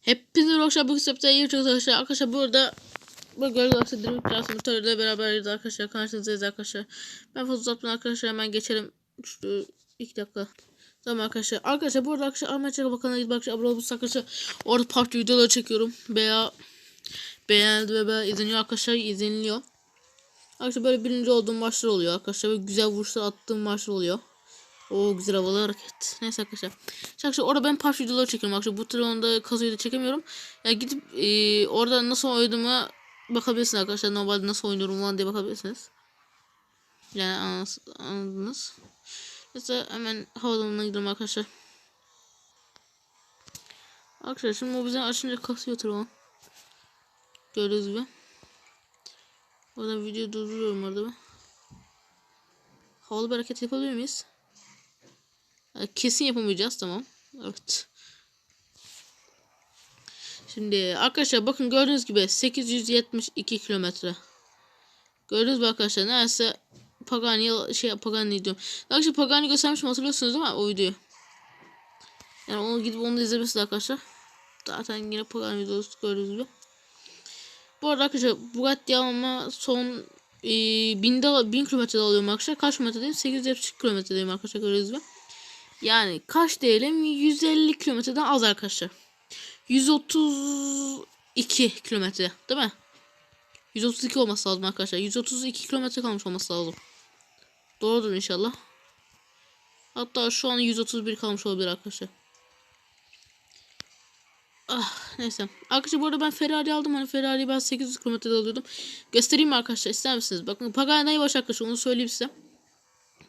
Hepinize arkadaşlar bu septe iyi çok arkadaşlar. Arkadaşlar burada bu gördüğünüz arkadaşlar Dream Class motoruyla beraberiz arkadaşlar. Karşınızdayız arkadaşlar. Ben fazla uzatmadan arkadaşlar hemen geçelim. Şu iki dakika. Tamam arkadaşlar. Arkadaşlar burada arkadaşlar Ahmet Çakı Bakanı'na gidip arkadaşlar abone olursanız arkadaşlar orada parti videoları çekiyorum. Veya beğendi ve veya izleniyor arkadaşlar izleniliyor. Arkadaşlar böyle birinci olduğum maçlar oluyor arkadaşlar. Böyle güzel vuruşlar attığım maçlar oluyor. O güzel havalı hareket. Neyse arkadaşlar. Arkadaşlar orada ben parça videoları çekiyorum. Arkadaşlar bu telefonda kazıyı da çekemiyorum. Ya gidip e, orada nasıl oynadığıma bakabilirsiniz arkadaşlar. Normalde nasıl oynuyorum falan diye bakabilirsiniz. Yani anladınız. Neyse hemen havalanına gidelim arkadaşlar. Arkadaşlar şimdi o bize açınca kasıyor telefon. Gördüğünüz gibi. Oradan video durduruyorum orada ben. Havalı bir hareket yapabilir miyiz? Ha, Kesin yapamayacağız tamam. Evet. Şimdi arkadaşlar bakın gördüğünüz gibi 872 kilometre. Gördünüz mü arkadaşlar neredeyse Pagani şey Pagani diyorum. Arkadaşlar Pagani göstermişim hatırlıyorsunuz değil mi o videoyu? Yani onu gidip onu da izlemişsiniz arkadaşlar. Zaten yine Pagani videosu gördüğünüz gibi. Bu arada arkadaşlar Bugatti almama son e, binde, 1000 kilometrede alıyorum arkadaşlar. Kaç kilometredeyim? 872 kilometredeyim arkadaşlar gördüğünüz gibi. Yani kaç diyelim 150 kilometreden az arkadaşlar. 132 kilometre değil mi? 132 olması lazım arkadaşlar. 132 kilometre kalmış olması lazım. Doğrudur inşallah. Hatta şu an 131 kalmış olabilir arkadaşlar. Ah neyse. Arkadaşlar bu arada ben Ferrari aldım. Hani Ferrari'yi ben 800 kilometrede alıyordum. Göstereyim mi arkadaşlar ister misiniz? Bakın Pagani'den yavaş arkadaşlar onu söyleyeyim size.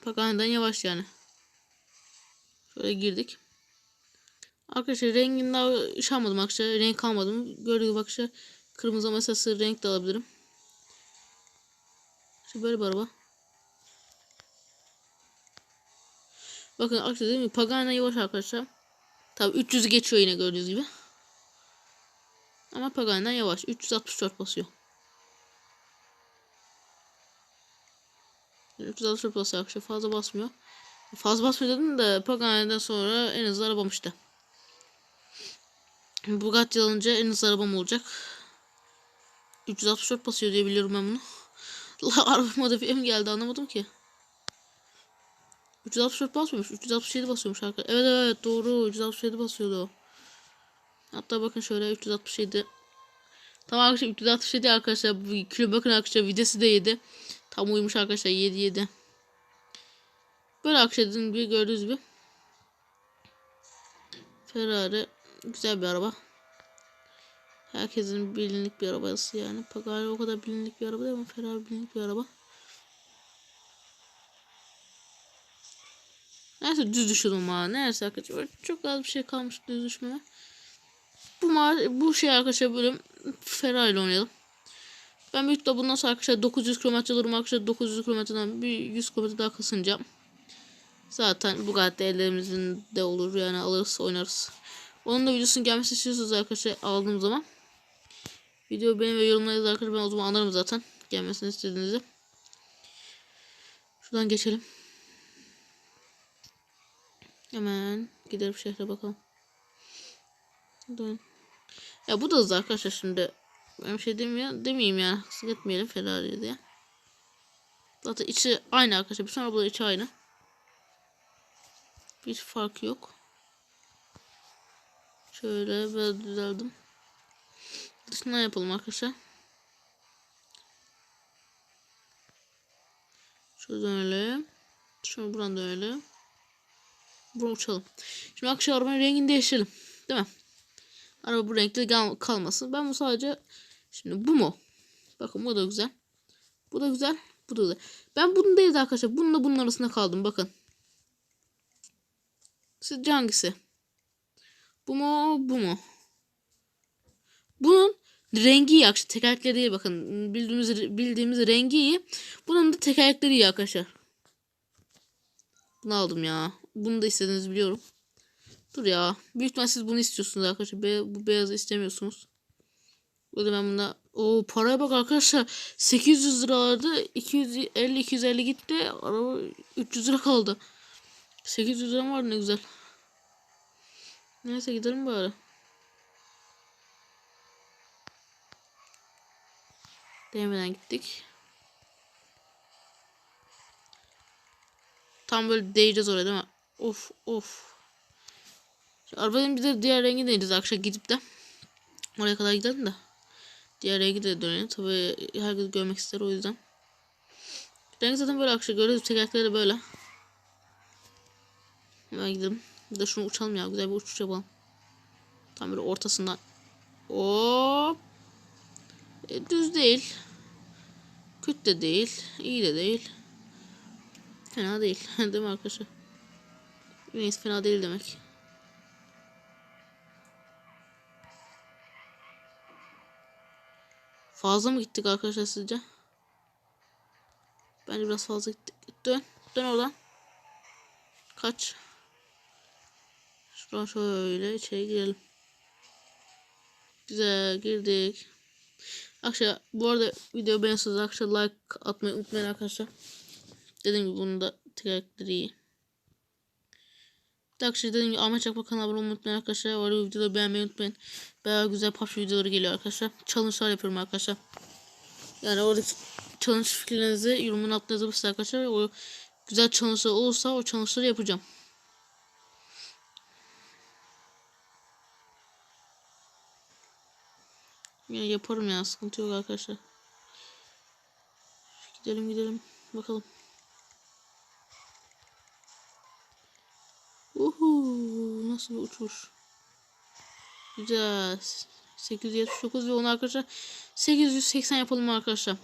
Pagani'den yavaş yani. Şöyle girdik. Arkadaşlar rengini daha şey almadım arkadaşlar. Renk almadım. Gördüğünüz gibi arkadaşlar kırmızı mesela renk de alabilirim. İşte böyle bir araba. Bakın arkadaşlar değil mi? Pagani yavaş arkadaşlar. Tabi 300'ü geçiyor yine gördüğünüz gibi. Ama Pagani'den yavaş. 364 basıyor. 364 basıyor arkadaşlar. Fazla basmıyor. Fazla dedim de Pagani'den sonra en hızlı arabam işte. Bugatti alınca en hızlı arabam olacak. 364 basıyor diye biliyorum ben bunu. La araba modifiye mi geldi anlamadım ki. 364 basmıyormuş. 367 basıyormuş arkadaşlar. Evet evet doğru. 367 basıyordu. Hatta bakın şöyle 367. Tamam arkadaşlar 367 arkadaşlar. Kilo bakın arkadaşlar videsi de 7. Tam uyumuş arkadaşlar 7 7. Böyle dediğim gibi gördüğünüz gibi. Ferrari güzel bir araba. Herkesin bilinlik bir arabası yani. Pagani o kadar bilinlik bir araba değil ama Ferrari bilinlik bir araba. Neyse düz düşürdüm ha. Neyse arkadaşlar çok az bir şey kalmış düz düşmeme. Bu bu şey arkadaşlar bölüm Ferrari ile oynayalım. Ben büyük de bundan sonra arkadaşlar 900 km alırım arkadaşlar 900 kilometreden bir 100 km daha kasınacağım. Zaten Bugatti ellerimizin de olur yani alırız oynarız. Onun da videosunun gelmesi istiyorsanız arkadaşlar aldığım zaman. Video benim ve yorumlarınızı arkadaşlar ben o zaman anlarım zaten. Gelmesini istediğinizi. Şuradan geçelim. Hemen gidelim şehre bakalım. Dön. Ya bu da hızlı arkadaşlar şimdi. Ben bir şey demiyor, demeyeyim yani. Haksızlık etmeyelim Ferrari diye. Zaten içi aynı arkadaşlar. Bütün arabalar içi aynı. Bir fark yok. Şöyle böyle düzeldim. Dışından yapalım arkadaşlar. Şuradan öyle. Şunu buradan da öyle. Bunu uçalım. Şimdi arkadaşlar arabanın rengini değiştirelim. Değil mi? Araba bu renkte kal kalmasın. Ben bu sadece şimdi bu mu? Bakın bu da güzel. Bu da güzel. Bu da güzel. Ben bunu değil arkadaşlar. Bununla bunun arasında kaldım. Bakın. Sizce hangisi? Bu mu? Bu mu? Bunun rengi iyi arkadaşlar. Tekerlekleri iyi bakın. Bildiğimiz, bildiğimiz rengi iyi. Bunun da tekerlekleri iyi arkadaşlar. Bunu aldım ya. Bunu da istediğinizi biliyorum. Dur ya. Büyük ihtimal siz bunu istiyorsunuz arkadaşlar. Be bu beyazı istemiyorsunuz. Böyle ben buna... o paraya bak arkadaşlar. 800 liralardı. 250-250 gitti. Araba 300 lira kaldı. 800'den var ne güzel. Neyse gidelim bari. Değmeden gittik. Tam böyle değeceğiz oraya değil mi? Of of. Şimdi arabanın bir de diğer rengi değeceğiz akşam gidip de. Oraya kadar gidelim de. Diğer rengi de dönelim. Tabii herkes görmek ister o yüzden. Renk zaten böyle akşam görüyoruz. Tekerlekleri böyle. Hemen gidelim. Bir de şunu uçalım ya. Güzel bir uçuş yapalım. Tam böyle ortasından. Hop. E, düz değil. Kötü de değil. iyi de değil. Fena değil. değil mi arkadaşlar? Neyse fena değil demek. Fazla mı gittik arkadaşlar sizce? Bence biraz fazla gittik. Dön. Dön oradan. Kaç. Şuradan şöyle içeri girelim. Güzel girdik. Arkadaşlar bu arada video beğenirseniz arkadaşlar like atmayı unutmayın arkadaşlar. Dediğim gibi bunun da tekerlekleri iyi. Arkadaşlar dediğim gibi Ahmet Çakmak kanalına abone olmayı unutmayın arkadaşlar. O arada videoları beğenmeyi unutmayın. Bayağı güzel PUBG videoları geliyor arkadaşlar. Challenge'lar yapıyorum arkadaşlar. Yani oradaki challenge fikirlerinizi yorumun altına yazabilirsiniz arkadaşlar. O güzel challenge'lar olursa o challenge'ları yapacağım. Ya yaparım ya sıkıntı yok arkadaşlar. Gidelim gidelim bakalım. Uhu nasıl bir uçuş. Güzel. 879 ve onu arkadaşlar 880 yapalım arkadaşlar.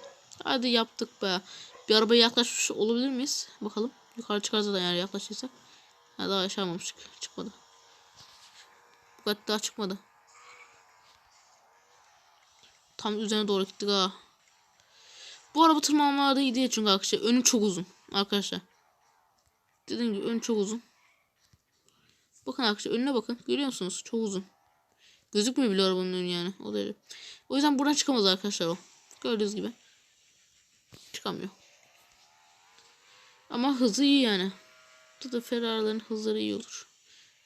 Hadi yaptık be. Bir arabaya yaklaşmış olabilir miyiz? Bakalım. Yukarı çıkarsa da yani yaklaşırsak. Ha, daha yaşamamıştık. Çıkmadı. Bu kadar daha çıkmadı. Tam üzerine doğru gittik ha. Bu araba tırmanmalarda iyi değil çünkü arkadaşlar. Önü çok uzun. Arkadaşlar. Dediğim gibi önü çok uzun. Bakın arkadaşlar önüne bakın. Görüyor musunuz? Çok uzun. Gözükmüyor bile arabanın önü yani. O da öyle. O yüzden buradan çıkamaz arkadaşlar o. Gördüğünüz gibi. Çıkamıyor. Ama hızı iyi yani. Burada Ferrari'lerin hızları iyi olur.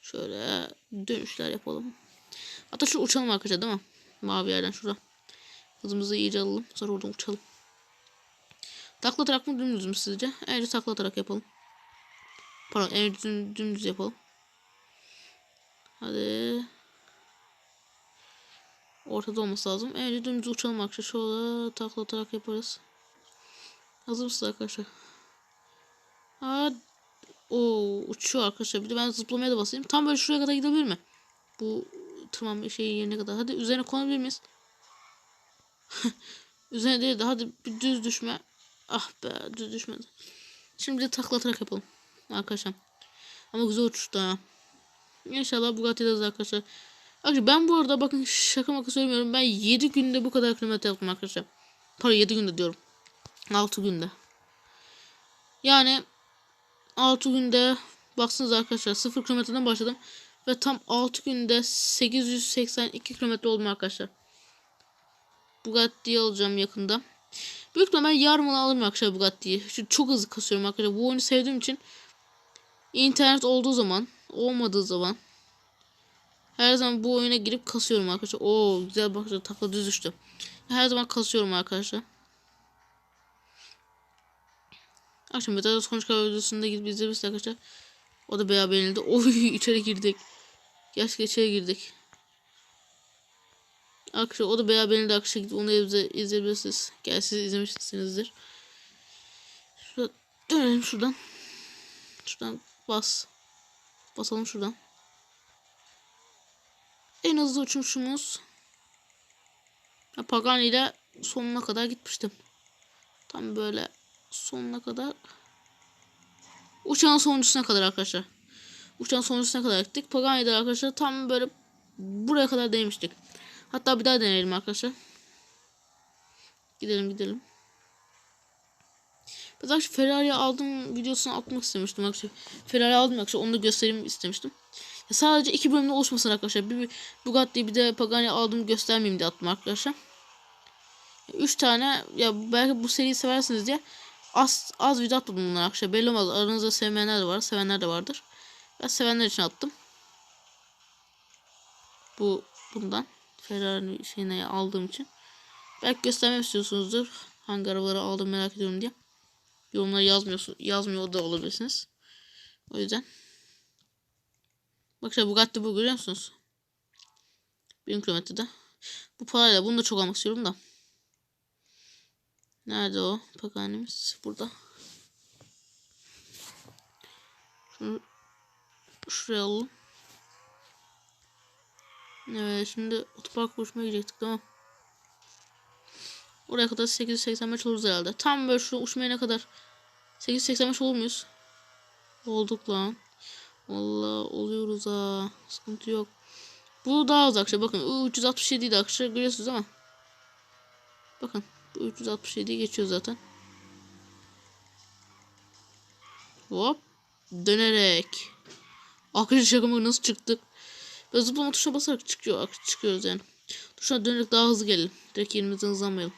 Şöyle dönüşler yapalım. Hatta şu uçalım arkadaşlar değil mi? Mavi yerden şurada. Hızımızı iyice alalım. Sonra oradan uçalım. Takla atarak mı dümdüz mü sizce? Önce takla atarak yapalım. Pardon düm- dümdüz yapalım. Hadi. Ortada olması lazım. Önce dümdüz uçalım arkadaşlar. Şöyle takla atarak yaparız. Hazır mısınız arkadaşlar? Aa, o uçuyor arkadaşlar. Bir de ben zıplamaya da basayım. Tam böyle şuraya kadar gidebilir mi? Bu tırmanma şeyin yerine kadar. Hadi üzerine konabilir miyiz? üzerine değil de hadi bir düz düşme. Ah be düz düşmedi. Şimdi de takla atarak yapalım. Arkadaşlar. Ama güzel uçuştu ha. İnşallah Bugatti'de arkadaşlar. Arkadaşlar ben bu arada bakın şaka maka söylemiyorum. Ben 7 günde bu kadar kilometre yaptım arkadaşlar. Pardon 7 günde diyorum. 6 günde. Yani 6 günde baksanız arkadaşlar 0 kilometreden başladım. Ve tam 6 günde 882 kilometre oldum arkadaşlar. Bugatti'yi alacağım yakında. Büyük ihtimalle yarın alırım arkadaşlar Bugatti'yi. Çünkü çok hızlı kasıyorum arkadaşlar. Bu oyunu sevdiğim için internet olduğu zaman olmadığı zaman her zaman bu oyuna girip kasıyorum arkadaşlar. Oo güzel bakın takla düz düştü. Her zaman kasıyorum arkadaşlar. Akşam Metal sonuç kadar videosunda gidip izleyebilirsiniz arkadaşlar. O da beğenildi. Oy içeri girdik. Gerçekten içeri girdik. Arkadaşlar o da beğenildi arkadaşlar. Gidip onu evde izleyebilirsiniz. Gel siz izlemişsinizdir. Şurada dönelim şuradan. Şuradan bas. Basalım şuradan. En hızlı uçmuşumuz ya Pagani ile sonuna kadar gitmiştim. Tam böyle sonuna kadar uçağın sonuncusuna kadar arkadaşlar. Uçağın sonuncusuna kadar gittik. Pagani'de arkadaşlar tam böyle buraya kadar değmiştik. Hatta bir daha deneyelim arkadaşlar. Gidelim gidelim. Ben zaten Ferrari aldım videosunu atmak istemiştim arkadaşlar. Ferrari aldım arkadaşlar onu da göstereyim istemiştim. Ya sadece iki bölümde oluşmasın arkadaşlar. Bir, bir Bugatti bir de Pagani aldım göstermeyeyim diye attım arkadaşlar. Üç tane ya belki bu seriyi seversiniz diye az, az video atmadım bunlar arkadaşlar. Belli olmaz. Aranızda sevmeyenler de var. Sevenler de vardır. Ben sevenler için attım. Bu bundan. Ferrari şeyine aldığım için. Belki göstermek istiyorsunuzdur. Hangi arabaları aldım merak ediyorum diye. Yorumlara yazmıyorsun, yazmıyor da olabilirsiniz. O yüzden. Bak işte Bugatti bu görüyor musunuz? 1000 kilometrede. Bu parayla bunu da çok almak istiyorum da. Nerede o pakhanemiz? Burada. Şunu şuraya alalım. Evet şimdi otopark buluşmaya gidecektik tamam. Oraya kadar 885 oluruz herhalde. Tam böyle şu uçmaya ne kadar 885 olur muyuz? Olduk lan. Valla oluyoruz ha. Sıkıntı yok. Bu daha az akşam. Bakın o 367 idi akşam görüyorsunuz ama. Bakın bu 367'yi geçiyor zaten. Hop. Dönerek. Arkadaşlar şaka nasıl çıktık? Böyle zıplama tuşuna basarak çıkıyor, çıkıyoruz yani. Tuşuna dönerek daha hızlı gelelim. Direkt yerimizden hızlanmayalım.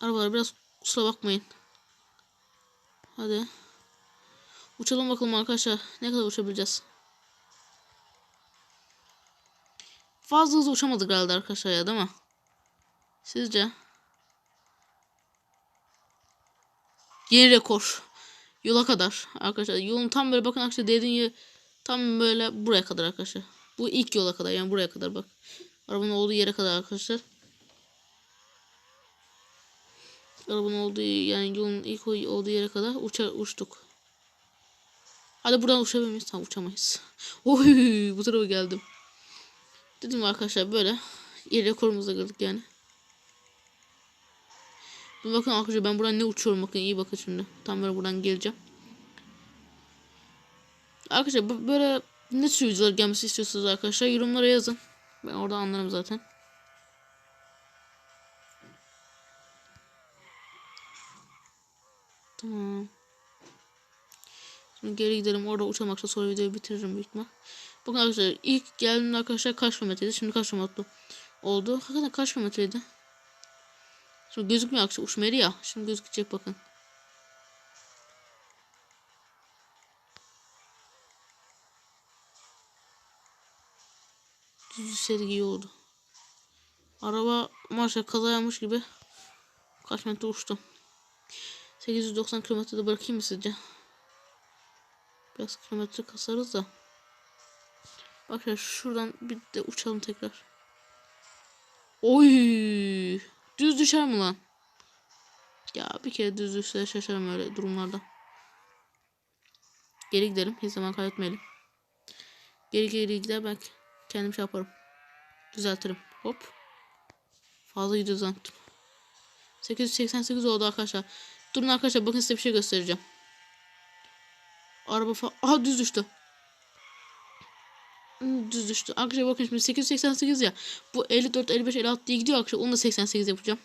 Arabalar biraz kusura bakmayın. Hadi. Uçalım bakalım arkadaşlar. Ne kadar uçabileceğiz? Fazla hızlı uçamadık herhalde arkadaşlar ya değil mi? Sizce? Yeni rekor. Yola kadar arkadaşlar. Yolun tam böyle bakın arkadaşlar dediğin yer tam böyle buraya kadar arkadaşlar. Bu ilk yola kadar yani buraya kadar bak. Arabanın olduğu yere kadar arkadaşlar. Arabanın olduğu yani yolun ilk olduğu yere kadar uça, uçtuk. Hadi buradan uçabilir miyiz? Tamam uçamayız. Oy bu tarafa geldim. Dedim arkadaşlar böyle yeri rekorumuza girdik yani. Bakın arkadaşlar ben buradan ne uçuyorum bakın iyi bakın şimdi. Tam böyle buradan geleceğim. Arkadaşlar böyle ne tür videolar gelmesi istiyorsanız arkadaşlar yorumlara yazın. Ben orada anlarım zaten. Tamam. Şimdi geri gidelim. Orada uçamaksa sonra videoyu bitiririm büyük ihtimal. Bakın arkadaşlar ilk geldiğimde arkadaşlar kaç kilometreydi? Şimdi kaç kilometre oldu? Hakikaten kaç kilometreydi? Şimdi gözükmüyor arkadaşlar. Uçmaydı ya. Şimdi gözükecek bakın. İyi oldu. Araba maşallah kaza yapmış gibi kaç metre uçtu. 890 kilometrede bırakayım mı sizce? Biraz kilometre kasarız da. Ya şuradan bir de uçalım tekrar. Oy! Düz düşer mi lan? Ya bir kere düz düşse şaşarım öyle durumlarda. Geri gidelim. Hiç zaman kaybetmeyelim. Geri geri gider belki kendim şey yaparım. Düzeltirim. Hop. Fazla gidiyor zannettim. 888 oldu arkadaşlar. Durun arkadaşlar bakın size bir şey göstereceğim. Araba falan. Aha düz düştü. Hmm, Düz düştü. Arkadaşlar bakın şimdi 888 ya. Bu 54, 55, 56 diye gidiyor arkadaşlar. Onu da 88 yapacağım.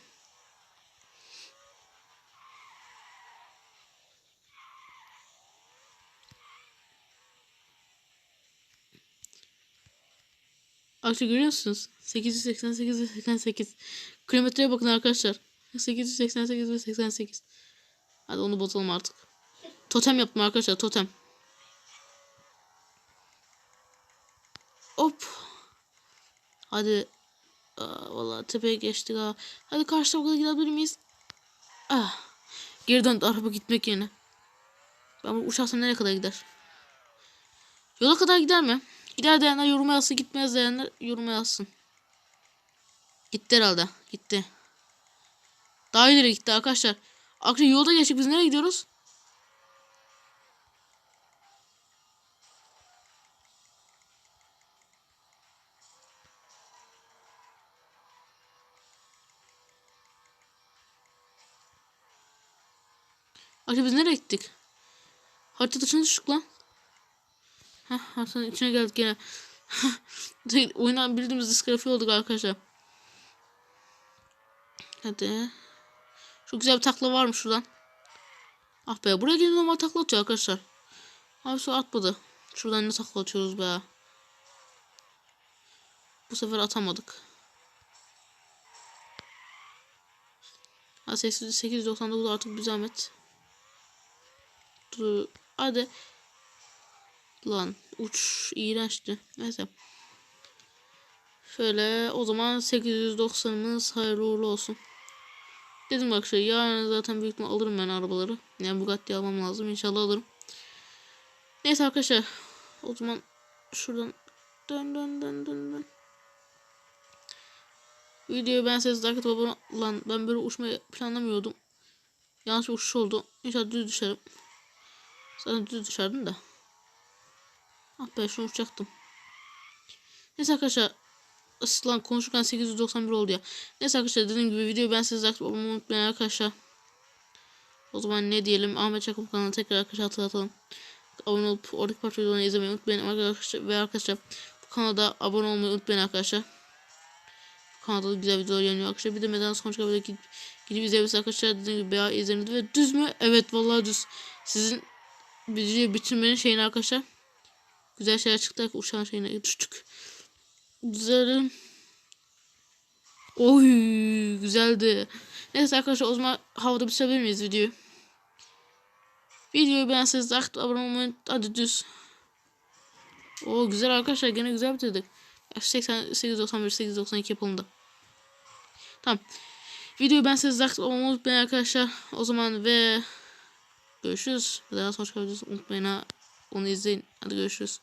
Arkadaşlar görüyor musunuz? 888 ve 88. Kilometreye bakın arkadaşlar. 888 ve 88. Hadi onu bozalım artık. Totem yaptım arkadaşlar totem. Hop. Hadi. Aa, vallahi tepeye geçtik ha. Hadi karşı tarafa gidebilir miyiz? Ah. Geri döndü araba gitmek yerine. Ben bu uçarsam nereye kadar gider? Yola kadar gider mi? Gider diyenler yoruma yazsın. Gitmez diyenler yoruma yazsın. Gitti herhalde. Gitti. Daha ileri gitti arkadaşlar. Arkadaşlar yolda geçtik. Biz nereye gidiyoruz? Arkadaşlar biz nereye gittik? Harita dışına düştük lan. Heh, haritanın içine geldik gene. Oyundan bildiğimiz diskalifiye olduk arkadaşlar. Hadi. Çok güzel bir takla var mı şuradan? Ah be buraya gelin normal takla atıyor arkadaşlar. Abi su atmadı. Şuradan ne takla atıyoruz be. Bu sefer atamadık. Ha 899 artık bir zahmet. Dur. Hadi. Lan uç iğrençti. Neyse. Şöyle o zaman 890'ımız hayırlı uğurlu olsun. Dedim bak şey yarın zaten büyük ihtimal alırım ben arabaları. Yani Bugatti almam lazım inşallah alırım. Neyse arkadaşlar o zaman şuradan dön dön dön dön dön. Videoyu ben size dakika abone lan ben böyle uçmayı planlamıyordum. Yanlış uçuş oldu. İnşallah düz düşerim. Zaten düz düşerdim de. Ah ben şunu uçacaktım. Neyse arkadaşlar. Aslan konuşurken 891 oldu ya. Neyse arkadaşlar dediğim gibi videoyu ben size abone olmayı unutmayın arkadaşlar. O zaman ne diyelim Ahmet Çakır kanalına tekrar arkadaşlar hatırlatalım. Abone olup oradaki parça videolarını izlemeyi unutmayın arkadaşlar. Ve arkadaşlar bu kanalda abone olmayı unutmayın arkadaşlar. Bu kanalda da güzel videolar yayınlıyor arkadaşlar. Bir de Meden Sonuç Kabe'de gidip, gidip izleyebilirsiniz arkadaşlar. Dediğim gibi bayağı izlenildi ve düz mü? Evet vallahi düz. Sizin videoyu bitirmenin şeyini arkadaşlar. Güzel şeyler çıktı. Uçağın şeyine düştük. Güzel. Oy güzeldi. Neyse arkadaşlar o zaman havada bitirebilir miyiz videoyu? Videoyu beğenseniz like abone olmayı hadi düz. O güzel arkadaşlar gene güzel bitirdik. 88 91 8 92 yapıldı. Tamam. Videoyu like abone olmayı unutmayın arkadaşlar. O zaman ve görüşürüz. Daha sonra unutmayın ha. Onu izleyin. Hadi görüşürüz.